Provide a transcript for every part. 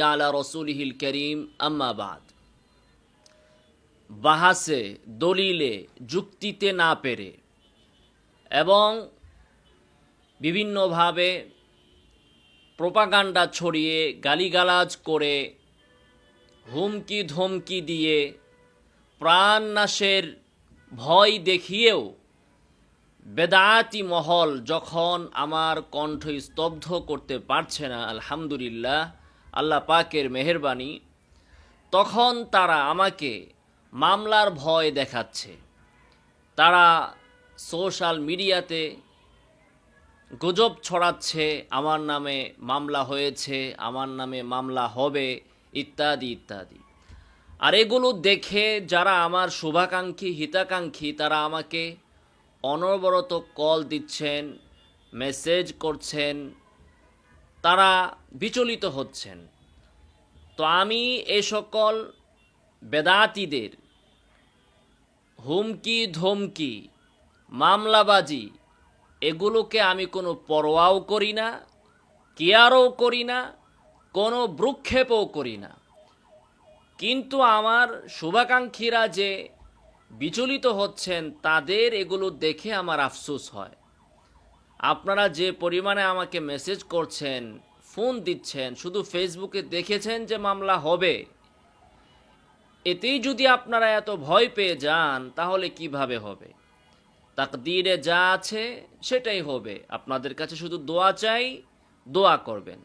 আলা রসুলহিল করিম, আম্মা বাদ। বাহাসে, দলিলে, যুক্তিতে না পেরে এবং বিভিন্নভাবে প্রোপাগান্ডা ছড়িয়ে, গালিগালাজ করে হুমকি ধমকি দিয়ে, প্রাণনাশের ভয় দেখিয়েও বেদাতি মহল যখন আমার কণ্ঠ স্তব্ধ করতে পারছে না, আলহামদুলিল্লাহ, আল্লাহ পাকের মেহরবানি, তখন তারা আমাকে মামলার ভয় দেখাচ্ছে। তারা সোশ্যাল মিডিয়াতে গুজব ছড়াচ্ছে, আমার নামে মামলা হয়েছে, আমার নামে মামলা হবে, ইত্যাদি ইত্যাদি। আর এগুলো দেখে যারা আমার শুভাকাঙ্ক্ষী, হিতাকাঙ্ক্ষী, তারা আমাকে অনবরত কল দিচ্ছেন, মেসেজ করছেন, তারা বিচলিত হচ্ছেন। তো আমি এ সকল বেদাতিদের হুমকি, ধমকি, মামলাবাজি, এগুলোকে আমি কোনো পরোয়াও করি না, কেয়ারও করি না, কোনো ভ্রুক্ষেপও করি না। কিন্তু আমার শুভাকাঙ্ক্ষীরা যে বিচলিত হচ্ছেন, তাদের এগুলো দেখে আমার আফসোস হয়। আপনারা যে পরিমাণে আমাকে মেসেজ করছেন, ফোন দিচ্ছেন, শুধু ফেসবুকে দেখেছেন যে মামলা হবে, এতেই যদি আপনারা এত ভয় পেয়ে যান, তাহলে কীভাবে হবে? তাকদীরে যা আছে, সেটাই হবে। আপনাদের কাছে শুধু দোয়া চাই, দোয়া করবেন।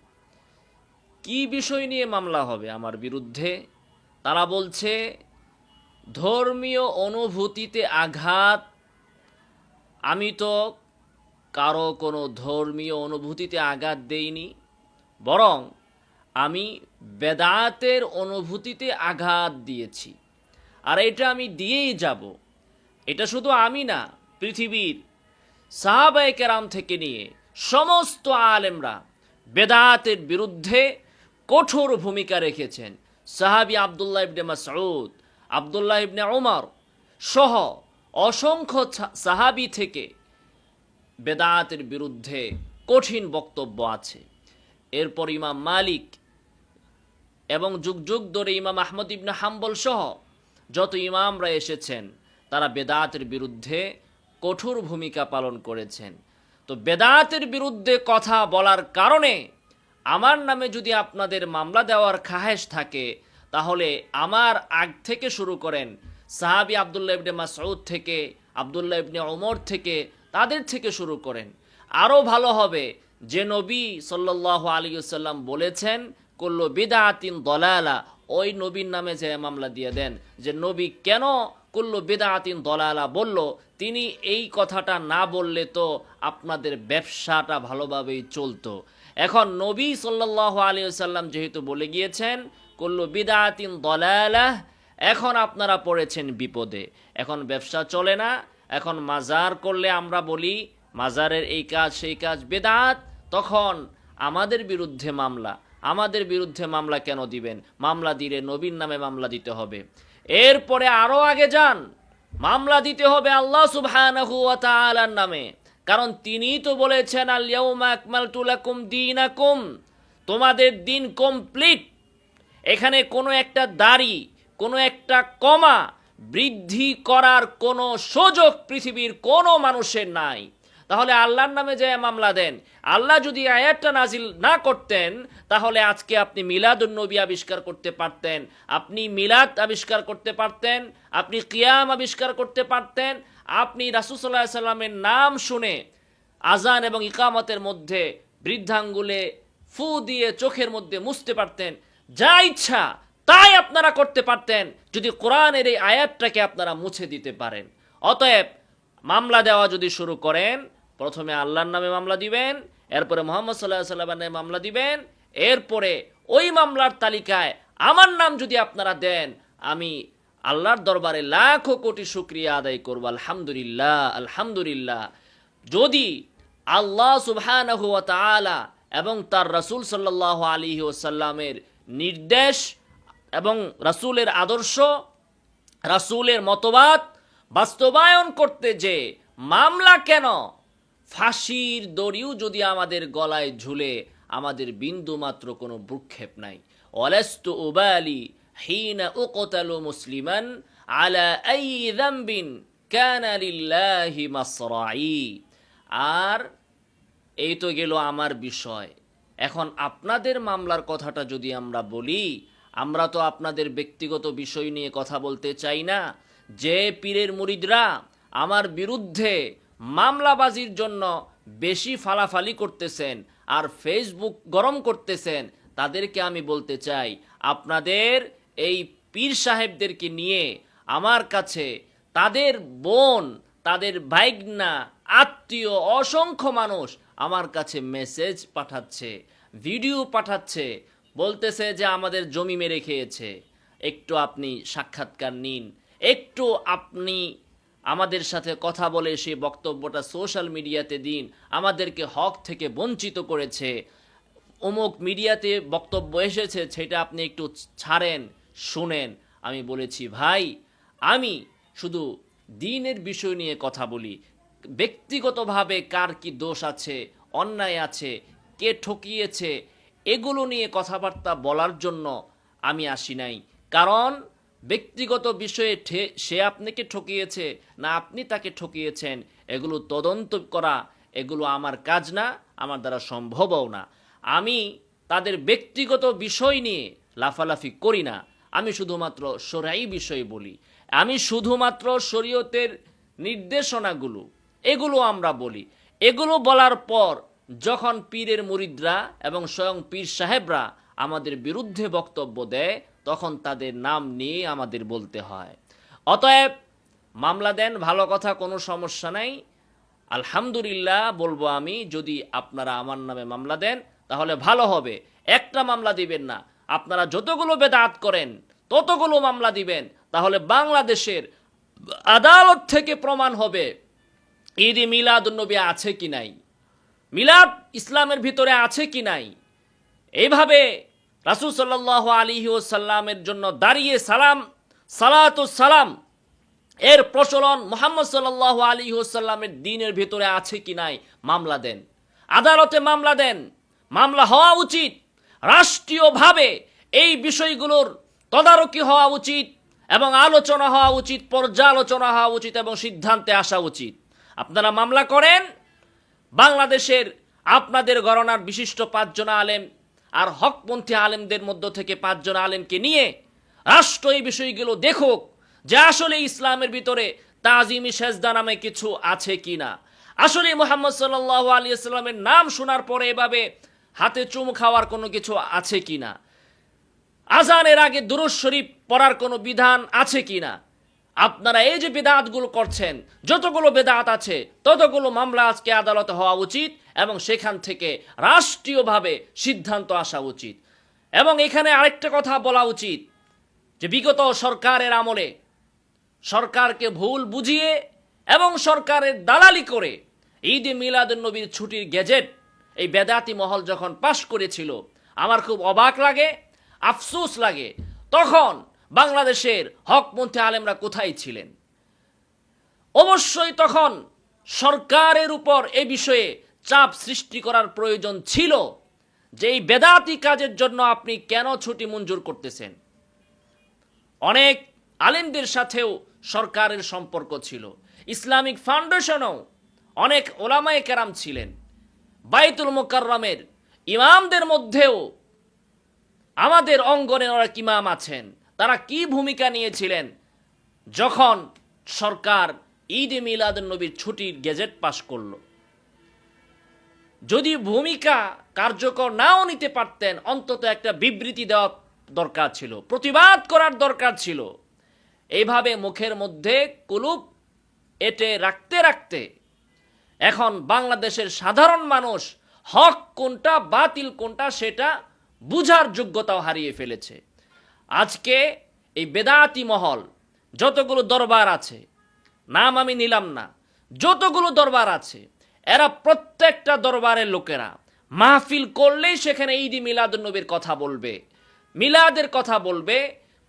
কি বিষয় নিয়ে মামলা হবে আমার বিরুদ্ধে? তারা বলছে ধর্মীয় অনুভূতিতে আঘাত, আমি তো কারও কোনো ধর্মীয় অনুভূতিতে আঘাত দেইনি, বরং আমি বেদাতের অনুভূতিতে আঘাত দিয়েছি। আর এটা আমি দিয়েই যাব। এটা শুধু আমি না, পৃথিবীর সাহাবায়ে কেরাম থেকে নিয়ে সমস্ত আলেমরা বেদাতের বিরুদ্ধে কঠোর ভূমিকা রেখেছেন। সাহাবি আবদুল্লাহ ইবনে মাসউদ আবদুল্লাহ ইবনে ওমর সহ অসংখ্য সাহাবি থেকে বেদাতের বিরুদ্ধে কঠিন বক্তব্য আছে। এরপর ইমাম মালিক এবং যুগ যুগ ধরে ইমাম আহমদ ইবনে হাম্বল সহ যত ইমামরা এসেছেন, তারা বেদাতের বিরুদ্ধে কঠোর ভূমিকা পালন করেছেন। তো বেদাতের বিরুদ্ধে কথা বলার কারণে আমার নামে যদি আপনাদের মামলা দেওয়ার খাহেশ থাকে তাহলে আমার আগ থেকে শুরু করেন সাহাবি আবদুল্লাহ ইবনে মাসউদ থেকে, আবদুল্লাহ ইবনে ওমর থেকে, তাদের থেকে শুরু করেন। আরও ভালো হবে যে নবী সাল্লাহ আলিয়াল্লাম বলেছেন করল বিদাতিন দলালা, ওই নবীর নামে যে মামলা দিয়ে দেন, যে নবী কেন করল বিদাতিন দলালা বলল, তিনি এই কথাটা না বললে তো আপনাদের ব্যবসাটা ভালোভাবেই চলতো। এখন নবী সাল্লাহ আলিয়াল্লাম যেহেতু বলে গিয়েছেন করল বিদাতিন দলালা, এখন আপনারা পড়েছেন বিপদে। এখন ব্যবসা চলে না, এখন মাজার করলে আমরা বলি, মাজারের এই কাজ, সেই কাজ বেদাত, তখন আমাদের বিরুদ্ধে মামলা। আমাদের বিরুদ্ধে মামলা কেন দিবেন? মামলা দিলে নবীর নামে মামলা দিতে হবে। এরপরে আরও আগে যান, মামলা দিতে হবে আল্লাহ তাআলার নামে। কারণ তিনিই তো বলেছেন আল ইয়াউমা আকমালতু লাকুম দীনাকুম। তোমাদের দিন কমপ্লিট। এখানে কোনো একটা দাড়ি, কোনো একটা কমা বৃদ্ধি করার কোনো সুযোগ পৃথিবীর কোনো মানুষের নাই। তাহলে আল্লাহর নামে যে মামলা দেন, আল্লাহ যদি আয়াতটা নাজিল না করতেন, তাহলে আজকে আপনি মিলাদুন নবী আবিষ্কার করতে পারতেন, আপনি মিলাদ আবিষ্কার করতে পারতেন, আপনি কিয়াম আবিষ্কার করতে পারতেন, আপনি রাসুসাল্লাহ সাল্লামের নাম শুনে আজান এবং ইকামতের মধ্যে বৃদ্ধাঙ্গুলে ফু দিয়ে চোখের মধ্যে মুছতে পারতেন যা ইচ্ছা তাই আপনারা করতে পারতেন, যদি কোরআনের এই আয়াতটাকে আপনারা মুছে দিতে পারেন। অতএব মামলা দেওয়া যদি শুরু করেন, প্রথমে আল্লাহর নামে মামলা দিবেন, এরপরে মোহাম্মদ সাল্লাহ সাল্লামের নামে মামলা দিবেন, এরপরে ওই মামলার তালিকায় আমার নাম যদি আপনারা দেন, আমি আল্লাহর দরবারে লাখো কোটি শুক্রিয়া আদায় করব, আলহামদুলিল্লাহ আলহামদুলিল্লাহ। যদি আল্লাহ সুবহানাহু ওয়া এবং তার রাসূল সাল্লাল্লাহু আলাইহি ওয়াসাল্লামের নির্দেশ এবং রাসূলের আদর্শ, রাসূলের মতবাদ বাস্তবায়ন করতে যে মামলা কেন? ফাঁসির দড়িও যদি আমাদের গলায় ঝুলে, আমাদের বিন্দু মাত্র কোনো ভ্রুক্ষেপ নাই। অলেস্তু উবালি হিনা উকতালু মুসলিমান আলা আই মাসরাই। আর এই তো গেল আমার বিষয়। এখন আপনাদের মামলার কথাটা যদি আমরা বলি, আমরা তো আপনাদের ব্যক্তিগত বিষয় নিয়ে কথা বলতে চাই না। যে পীরের মুরিদরা আমার বিরুদ্ধে মামলাবাজির জন্য বেশি ফালাফালি করতেছেন আর ফেসবুক গরম করতেছেন, তাদেরকে আমি বলতে চাই, আপনাদের এই পীর সাহেবদেরকে নিয়ে আমার কাছে তাদের বোন, তাদের ভাইগনা, আত্মীয়, অসংখ্য মানুষ আমার কাছে মেসেজ পাঠাচ্ছে ভিডিও পাঠাচ্ছে, বলতেছে যে আমাদের জমি মেরে খেয়েছে। একটু আপনি সাক্ষাৎকার নিন, একটু আপনি আমাদের সাথে কথা বলে সেই বক্তব্যটা সোশ্যাল মিডিয়াতে দিন, আমাদেরকে হক থেকে বঞ্চিত করেছে। অমুক মিডিয়াতে বক্তব্য এসেছে, সেটা আপনি একটু ছাড়েন, শুনেন। আমি বলেছি, ভাই, আমি শুধু দিনের বিষয় নিয়ে কথা বলি ব্যক্তিগতভাবে কার কি দোষ আছে, অন্যায় আছে, কে ঠকিয়েছে, এগুলো নিয়ে কথাবার্তা বলার জন্য আমি আসি নাই। কারণ ব্যক্তিগত বিষয়ে সে আপনাকে ঠকিয়েছে না আপনি তাকে ঠকিয়েছেন, এগুলো তদন্ত করা, এগুলো আমার কাজ না, আমার দ্বারা সম্ভবও না। আমি তাদের ব্যক্তিগত বিষয় নিয়ে লাফালাফি করি না। আমি শুধুমাত্র সরাই বিষয় বলি। আমি শুধুমাত্র শরীয়তের নির্দেশনাগুলো এগুলো আমরা বলি। এগুলো বলার পর যখন পীরের মুরিদরা এবং স্বয়ং পীর সাহেবরা আমাদের বিরুদ্ধে বক্তব্য দেয়, তখন তাদের নাম নিয়ে আমাদের বলতে হয়। অতএব মামলা দেন, ভালো কথা, কোনো সমস্যা নাই। আলহামদুলিল্লাহ বলব আমি, যদি আপনারা আমার নামে মামলা দেন, তাহলে ভালো হবে। একটা মামলা দিবেন না। আপনারা যতগুলো বেদাত করেন, ততগুলো মামলা দিবেন, তাহলে বাংলাদেশের আদালত থেকে প্রমাণ হবে। ঈদ মিলাদ নবী আছে কি নাই? মিলাদ ইসলামের ভিতরে আছে কি নাই? এইভাবে রাসুল সাল্লাহ আলী সাল্লামের জন্য দাঁড়িয়ে সালাম, সালাত সালাম, এর প্রচলন মোহাম্মদ সাল্লাহ আলী সাল্লামের দিনের ভিতরে আছে কি নাই? মামলা দেন। আদালতে মামলা দেন। মামলা হওয়া উচিত। রাষ্ট্রীয়ভাবে এই বিষয়গুলোর তদারকি হওয়া উচিত এবং আলোচনা হওয়া উচিত, পর্যালোচনা হওয়া উচিত এবং সিদ্ধান্তে আসা উচিত। আপনারা মামলা করেন, বাংলাদেশের আপনাদের গণনার বিশিষ্ট পাঁচজন আলেম আর হকপন্থী আলেমদের মধ্য থেকে পাঁচজন আলেমকে নিয়ে রাষ্ট্র এই বিষয়গুলো দেখুক যে আসলে ইসলামের ভিতরে তাজিমি সেজদা নামে কিছু আছে কি না আসলে মোহাম্মদ সাল্লাহ আলী ইসলামের নাম শোনার পরে এভাবে হাতে চুম খাওয়ার কোনো কিছু আছে কি না আজানের আগে দুরুজ শরীফ পড়ার কোনো বিধান আছে কি না আপনারা এই যে বেদাতগুলো করছেন, যতগুলো বেদাত আছে, ততগুলো মামলা আজকে আদালতে হওয়া উচিত এবং সেখান থেকে রাষ্ট্রীয়ভাবে সিদ্ধান্ত আসা উচিত। এবং এখানে আরেকটা কথা বলা উচিত, যে বিগত সরকারের আমলে সরকারকে ভুল বুঝিয়ে এবং সরকারের দালালি করে ঈদ নবীর ছুটির গেজেট, এই বেদাতি মহল যখন পাশ করেছিল, আমার খুব অবাক লাগে, আফসোস লাগে। তখন বাংলাদেশের হকপন্থী আলেমরা কোথায় ছিলেন? অবশ্যই তখন সরকারের উপর এ বিষয়ে চাপ সৃষ্টি করার প্রয়োজন ছিল যে এই বেদাতি কাজের জন্য আপনি কেন ছুটি মঞ্জুর করতেছেন। অনেক আলেমদের সাথেও সরকারের সম্পর্ক ছিল। ইসলামিক ফাউন্ডেশনও অনেক ওলামায় কেরাম ছিলেন। বাইতুল মোকাররমের ইমামদের মধ্যেও আমাদের অঙ্গনে অনেক ইমাম আছেন। তারা কি ভূমিকা নিয়েছিলেন? যখন সরকার ঈদ মিলাদ নবীর ছুটির গেজেট পাশ করল। যদি ভূমিকা কার্যকর নাও নিতে পারতেন, অন্তত একটা বিবৃতি দেওয়া দরকার ছিল, প্রতিবাদ করার দরকার ছিল। এইভাবে মুখের মধ্যে কুলুপ এটে রাখতে রাখতে এখন বাংলাদেশের সাধারণ মানুষ হক কোনটা, বাতিল কোনটা, সেটা বুঝার যোগ্যতাও হারিয়ে ফেলেছে। আজকে এই বেদাতি মহল যতগুলো দরবার আছে, নাম আমি নিলাম না, যতগুলো দরবার আছে, এরা প্রত্যেকটা দরবারের লোকেরা মাহফিল করলেই সেখানে ঈদ মিলাদ নবীর কথা বলবে, মিলাদের কথা বলবে,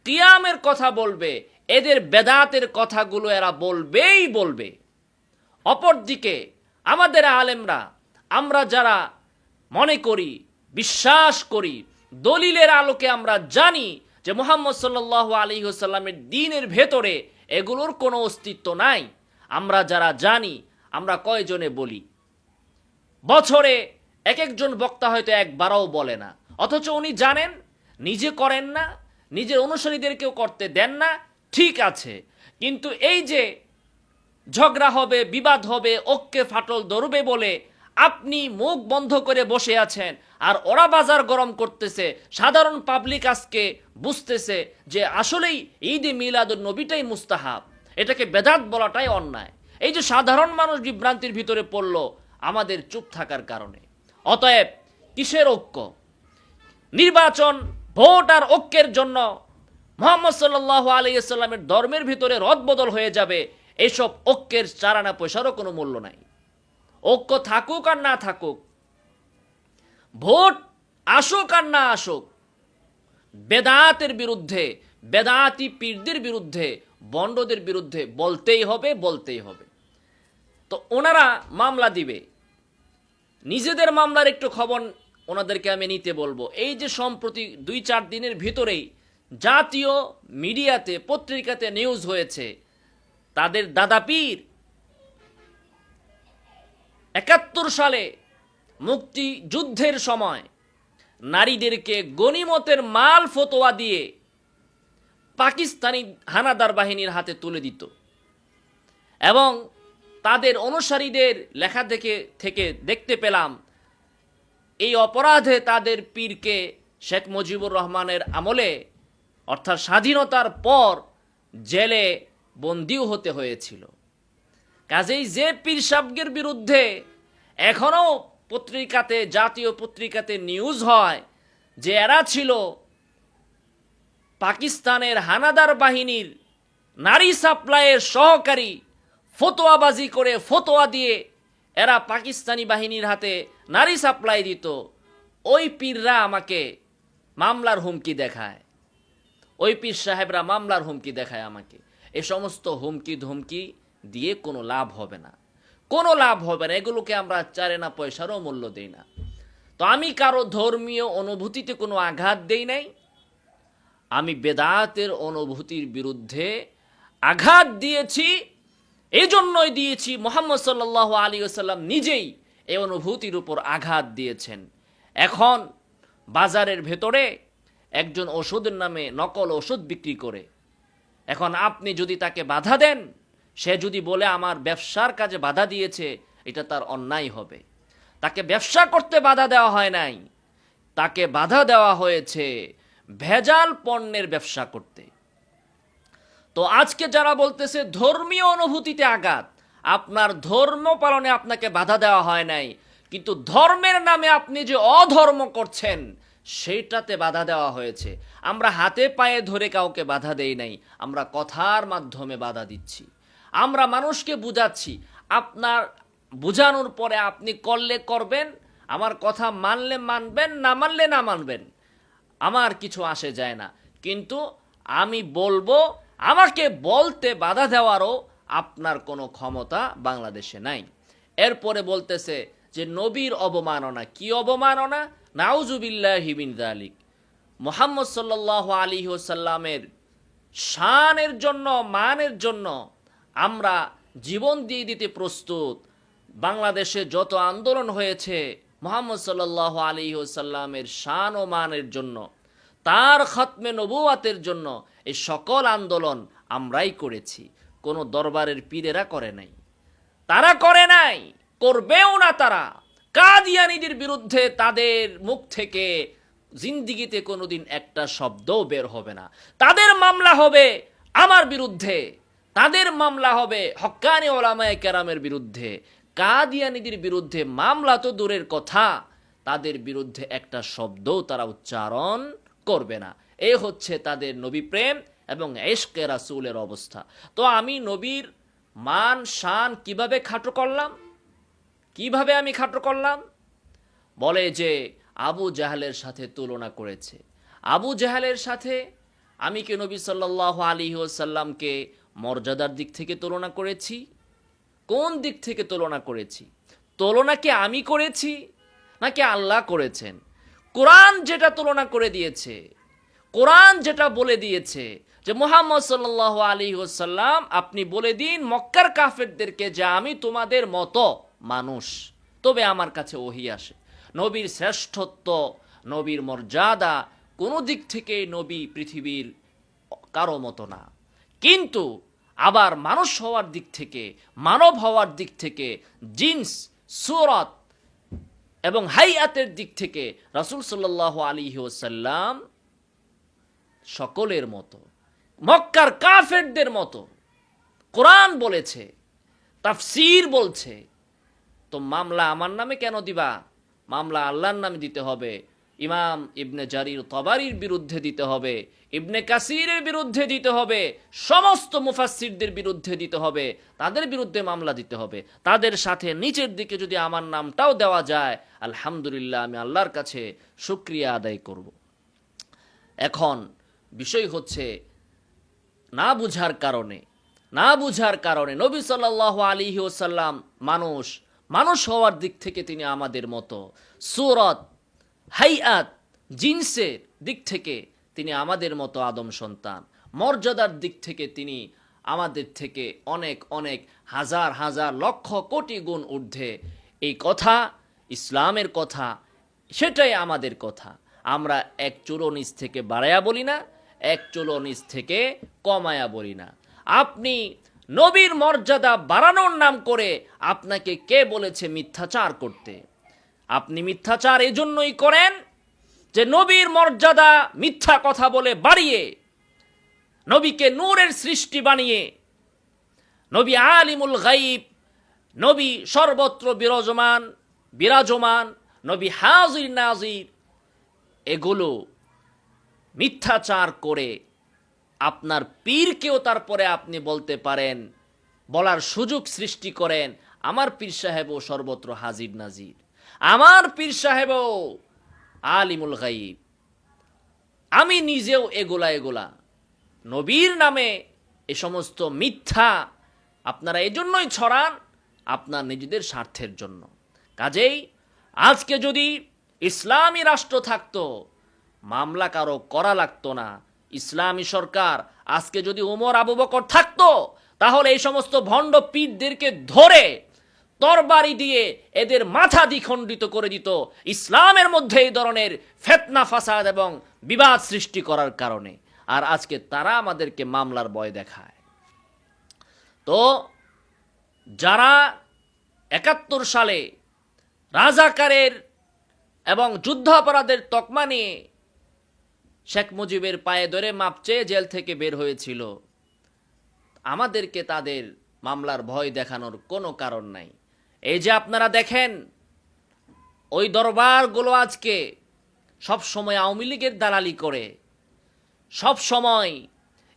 কিয়ামের কথা বলবে, এদের বেদাতের কথাগুলো এরা বলবেই বলবে। অপরদিকে আমাদের আলেমরা, আমরা যারা মনে করি, বিশ্বাস করি, দলিলের আলোকে আমরা জানি যে মোহাম্মদ সাল্লাহ আলী সাল্লামের দিনের ভেতরে এগুলোর কোনো অস্তিত্ব নাই। আমরা যারা জানি, আমরা কয়জনে বলি? বছরে এক একজন বক্তা হয়তো একবারও বলে না। অথচ উনি জানেন, নিজে করেন না, নিজের অনুসারীদেরকেও করতে দেন না, ঠিক আছে। কিন্তু এই যে ঝগড়া হবে, বিবাদ হবে ঐক্যে ফাটল ধরবে বলে আপনি মুখ বন্ধ করে বসে আছেন। আর ওরা বাজার গরম করতেছে। সাধারণ পাবলিক আজকে বুঝতেছে যে আসলেই ঈদে মিলাদুল নবীটাই মুস্তাহাব। এটাকে বেদাত বলাটাই অন্যায়। এই যে সাধারণ মানুষ বিভ্রান্তির ভিতরে পড়ল, আমাদের চুপ থাকার কারণে। অতএব কিসের ঐক্য? নির্বাচন, ভোট আর ঐক্যের জন্য মোহাম্মদ সাল্লাহ আলাইসাল্লামের ধর্মের ভিতরে রদবদল হয়ে যাবে। এসব ঐক্যের চারানা পয়সারও কোনো মূল্য নাই। ঐক্য থাকুক আর না থাকুক, ভোট আসুক আর না আসুক, বেদাতের বিরুদ্ধে, বেদাতি পীরদের বিরুদ্ধে বন্ডদের বিরুদ্ধে বলতেই হবে বলতেই হবে। তো ওনারা মামলা দিবে। নিজেদের মামলার একটু খবর ওনাদেরকে আমি নিতে বলব। এই যে সম্প্রতি দুই চার দিনের ভিতরেই জাতীয় মিডিয়াতে, পত্রিকাতে নিউজ হয়েছে, তাদের দাদা পীর একাত্তর সালে মুক্তি যুদ্ধের সময় নারীদেরকে গনিমতের মাল ফতোয়া দিয়ে পাকিস্তানি হানাদার বাহিনীর হাতে তুলে দিত। এবং তাদের অনুসারীদের লেখা থেকে থেকে দেখতে পেলাম, এই অপরাধে তাদের পীরকে শেখ মুজিবুর রহমানের আমলে, অর্থাৎ স্বাধীনতার পর, জেলে বন্দিও হতে হয়েছিল। কাজেই যে পীর সাবগের বিরুদ্ধে এখনও পত্রিকাতে, জাতীয় পত্রিকাতে নিউজ হয় যে এরা ছিল পাকিস্তানের হানাদার বাহিনীর নারী সাপ্লাইয়ের সহকারী, ফতোয়াবাজি করে ফতোয়া দিয়ে এরা পাকিস্তানি বাহিনীর হাতে নারী সাপ্লাই দিত। ওই পীররা আমাকে মামলার হুমকি দেখায়। ওই পীর সাহেবরা মামলার হুমকি দেখায় আমাকে। এ সমস্ত হুমকি ধুমকি দিয়ে কোনো লাভ হবে না। কোনো লাভ হবে না। এগুলোকে আমরা চারে না পয়সারও মূল্য দেই না। তো আমি কারও ধর্মীয় অনুভূতিতে কোনো আঘাত দেই নাই। আমি বেদাতের অনুভূতির বিরুদ্ধে আঘাত দিয়েছি। এই জন্যই দিয়েছি। মোহাম্মদ সাল্লাহ আলী আসাল্লাম নিজেই এই অনুভূতির উপর আঘাত দিয়েছেন। এখন বাজারের ভেতরে একজন ওষুধের নামে নকল ওষুধ বিক্রি করে। এখন আপনি যদি তাকে বাধা দেন সে যদি বলে আমার ব্যবসার কাজে বাধা দিয়েছে, এটা তার অন্যায় হবে। তাকে ব্যবসা করতে বাধা দেওয়া হয় নাই। তাকে বাধা দেওয়া হয়েছে ভেজাল পণ্যের ব্যবসা করতে। তো আজকে যারা বলতেছে ধর্মীয় অনুভূতিতে আঘাত, আপনার ধর্ম পালনে আপনাকে বাধা দেওয়া হয় নাই, কিন্তু ধর্মের নামে আপনি যে অধর্ম করছেন, সেইটাতে বাধা দেওয়া হয়েছে। আমরা হাতে পায়ে ধরে কাউকে বাধা দেই নাই, আমরা কথার মাধ্যমে বাধা দিচ্ছি। আমরা মানুষকে বুঝাচ্ছি। আপনার বুঝানোর পরে আপনি করলে করবেন, আমার কথা মানলে মানবেন, না মানলে না মানবেন, আমার কিছু আসে যায় না। কিন্তু আমি বলব, আমাকে বলতে বাধা দেওয়ারও আপনার কোনো ক্ষমতা বাংলাদেশে নাই। এরপরে বলতেছে যে, নবীর অবমাননা, কি অবমাননা? নাউজুবিল্লাহ হিবিন দালিক মোহাম্মদ সাল্লাহ আলী সাল্লামের শানের জন্য, মানের জন্য আমরা জীবন দিয়ে দিতে প্রস্তুত। বাংলাদেশে যত আন্দোলন হয়েছে, মোহাম্মদ সাল্লাহ আলী সাল্লামের শান ও মানের জন্য, তার খতমে নবুয়াতের জন্য এই সকল আন্দোলন আমরাই করেছি। কোনো দরবারের পীরেরা করে নাই। তারা করে নাই, করবেও না তারা। কাদিয়ানিদের বিরুদ্ধে তাদের মুখ থেকে জিন্দিগিতে কোনোদিন একটা শব্দও বের হবে না। তাদের মামলা হবে আমার বিরুদ্ধে। তাদের মামলা হবে হক্কানি ওলামায় কেরামের বিরুদ্ধে। কাদিয়ানিদের বিরুদ্ধে মামলা তো দূরের কথা। তাদের বিরুদ্ধে একটা শব্দও তারা উচ্চারণ করবে না। এ হচ্ছে তাদের নবী প্রেম এবং এশকে রাসুলের অবস্থা। তো আমি নবীর মান, শান কীভাবে খাটো করলাম? কীভাবে আমি খাটো করলাম? বলে যে আবু জাহালের সাথে তুলনা করেছে। আবু জাহালের সাথে আমি কি নবী সাল্লাহ আলী সাল্লামকে মর্যাদার দিক থেকে তুলনা করেছি? কোন দিক থেকে তুলনা করেছি? তুলনা কি আমি করেছি, নাকি আল্লাহ করেছেন? কোরআন যেটা তুলনা করে দিয়েছে, কোরআন যেটা বলে দিয়েছে যে মোহাম্মদ সাল্লাহ আলী ওসাল্লাম আপনি বলে দিন মক্কার কাফেরদেরকে যে আমি তোমাদের মতো মানুষ। তবে আমার কাছে ওহি আসে। নবীর শ্রেষ্ঠত্ব, নবীর মর্যাদা কোনো দিক থেকে নবী পৃথিবীর কারও মতো না। কিন্তু আবার মানুষ হওয়ার দিক থেকে, মানব হওয়ার দিক থেকে, জিন্স, সুরত এবং হাইয়াতের দিক থেকে রাসুল সাল্লাহ আলী ওসাল্লাম সকলের মতো, মক্কার কাফেরদের মতো, কোরআন বলেছে, তাফসির বলছে, তো মামলা আমার নামে কেন দিবা? মামলা আল্লাহর নামে দিতে হবে। ইমাম ইবনে জারির তবারির বিরুদ্ধে দিতে হবে, ইবনে কাসিরের বিরুদ্ধে দিতে হবে, সমস্ত মুফাসসিরদের বিরুদ্ধে দিতে হবে, তাদের বিরুদ্ধে মামলা দিতে হবে। তাদের সাথে নিচের দিকে যদি আমার নামটাও দেওয়া যায়, আলহামদুলিল্লাহ আমি আল্লাহর কাছে শুক্রিয়া আদায় করব। এখন বিষয় হচ্ছে, না বুঝার কারণে, না বুঝার কারণে নবী সাল্লাহ আলী ওসাল্লাম মানুষ মানুষ হওয়ার দিক থেকে তিনি আমাদের মতো। সুরত হাইয়াত, জিন্সের দিক থেকে তিনি আমাদের মতো আদম সন্তান। মর্যাদার দিক থেকে তিনি আমাদের থেকে অনেক অনেক, হাজার হাজার, লক্ষ কোটি গুণ ঊর্ধ্বে। এই কথা, ইসলামের কথা, সেটাই আমাদের কথা। আমরা এক চুলো নিচ থেকে বাড়ায়া বলি না, এক চুলো নিচ থেকে কমায়া বলি না। আপনি নবীর মর্যাদা বাড়ানোর নাম করে আপনাকে কে বলেছে মিথ্যাচার করতে? আপনি মিথ্যাচার এজন্যই করেন যে নবীর মর্যাদা মিথ্যা কথা বলে বাড়িয়ে, নবীকে নূরের সৃষ্টি বানিয়ে, নবী আলিমুল গাইব, নবী সর্বত্র বিরাজমান বিরাজমান, নবী হাজির নাজির, এগুলো মিথ্যাচার করে আপনার পীরকেও তারপরে আপনি বলতে পারেন, বলার সুযোগ সৃষ্টি করেন, আমার পীর সাহেবও সর্বত্র হাজির নাজির। আমার পীর সাহেবও আলিমুল গাইব আমি নিজেও এগোলা এগোলা। নবীর নামে এ সমস্ত মিথ্যা আপনারা এজন্যই ছড়ান আপনার নিজেদের স্বার্থের জন্য। কাজেই আজকে যদি ইসলামী রাষ্ট্র থাকত, মামলা কারও করা লাগতো না। ইসলামী সরকার আজকে যদি ওমর আবু বকর থাকতো, তাহলে এই সমস্ত ভণ্ড পীরদেরকে ধরে তরবারি দিয়ে এদের মাথা দ্বিখণ্ডিত করে দিত। ইসলামের মধ্যে এই ধরনের ফেতনা, ফাসাদ এবং বিবাদ সৃষ্টি করার কারণে। আর আজকে তারা আমাদেরকে মামলার ভয় দেখায়। তো যারা একাত্তর সালে রাজাকারের এবং যুদ্ধাপরাধের তকমা নিয়ে শেখ মুজিবের পায়ে ধরে মাপ চেয়ে জেল থেকে বের হয়েছিল, আমাদেরকে তাদের মামলার ভয় দেখানোর কোনো কারণ নাই। এই যে আপনারা দেখেন, ওই দরবারগুলো আজকে সব সময় আওয়ামী লীগের দালালি করে। সব সময়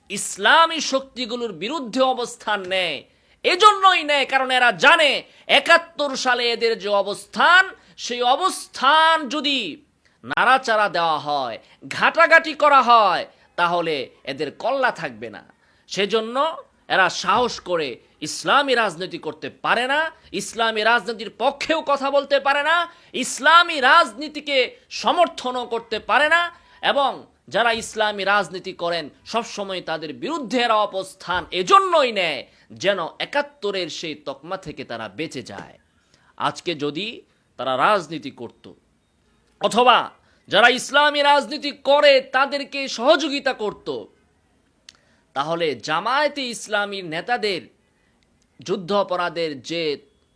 ইসলামী শক্তিগুলোর বিরুদ্ধে অবস্থান নেয়। এজন্যই নেয়, কারণ এরা জানে একাত্তর সালে এদের যে অবস্থান, সেই অবস্থান যদি নাড়াচাড়া দেওয়া হয়, ঘাটাঘাটি করা হয়, তাহলে এদের কল্লা থাকবে না। সেজন্য এরা সাহস করে ইসলামী রাজনীতি করতে পারে না, ইসলামী রাজনীতির পক্ষেও কথা বলতে পারে না, ইসলামী রাজনীতিকে সমর্থনও করতে পারে না এবং যারা ইসলামী রাজনীতি করেন, সবসময় তাদের বিরুদ্ধে এরা অবস্থান এজন্যই নেয় যেন একাত্তরের সেই তকমা থেকে তারা বেঁচে যায়। আজকে যদি তারা রাজনীতি করত অথবা যারা ইসলামী রাজনীতি করে তাদেরকে সহযোগিতা করত তাহলে জামায়াতে ইসলামীর নেতাদের, যুদ্ধ অপরাধের যে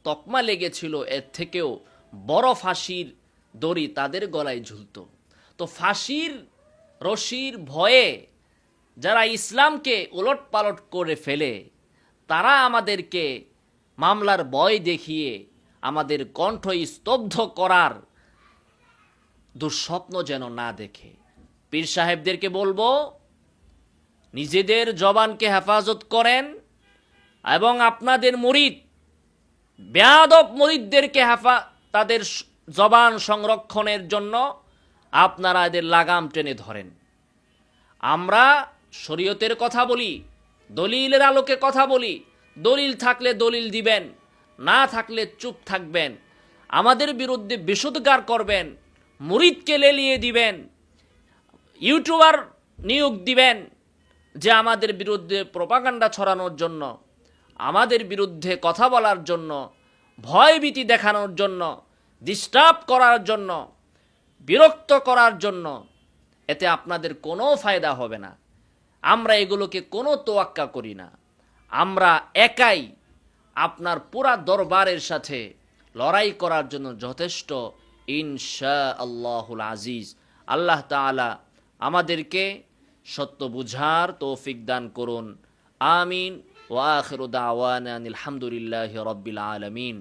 তকমা লেগেছিল, এর থেকেও বড় ফাঁসির দড়ি তাদের গলায় ঝুলত। তো ফাঁসির রশির ভয়ে যারা ইসলামকে ওলট পালট করে ফেলে, তারা আমাদেরকে মামলার ভয় দেখিয়ে আমাদের কণ্ঠ স্তব্ধ করার দুঃস্বপ্ন যেন না দেখে। পীর সাহেবদেরকে বলব নিজেদের জবানকে হেফাজত করেন এবং আপনাদের মুরিদ, বেয়াদব মুরিদদেরকে হেফা, তাদের জবান সংরক্ষণের জন্য আপনারা এদের লাগাম টেনে ধরেন। আমরা শরীয়তের কথা বলি, দলিলের আলোকে কথা বলি, দলিল থাকলে দলিল দিবেন, না থাকলে চুপ থাকবেন, আমাদের বিরুদ্ধে বিশুদ্ধার করবেন, মুরিদকে লেলিয়ে দিবেন, ইউটিউবার নিয়োগ দিবেন যে আমাদের বিরুদ্ধে প্রপাগান্ডা ছড়ানোর জন্য, আমাদের বিরুদ্ধে কথা বলার জন্য, ভয়ভীতি দেখানোর জন্য ডিস্টার্ব করার জন্য, বিরক্ত করার জন্য, এতে আপনাদের কোনো ফায়দা হবে না। আমরা এগুলোকে কোনো তোয়াক্কা করি না। আমরা একাই আপনার পুরা দরবারের সাথে লড়াই করার জন্য যথেষ্ট ইনশা আল্লাহুল আজিজ। আল্লাহ তাআলা আমাদেরকে সত্য বুঝার তৌফিক দান করুন। আমিন। ওয়া আখিরু দাওয়ানা আলহামদুলিল্লাহি রাব্বিল আলামিন।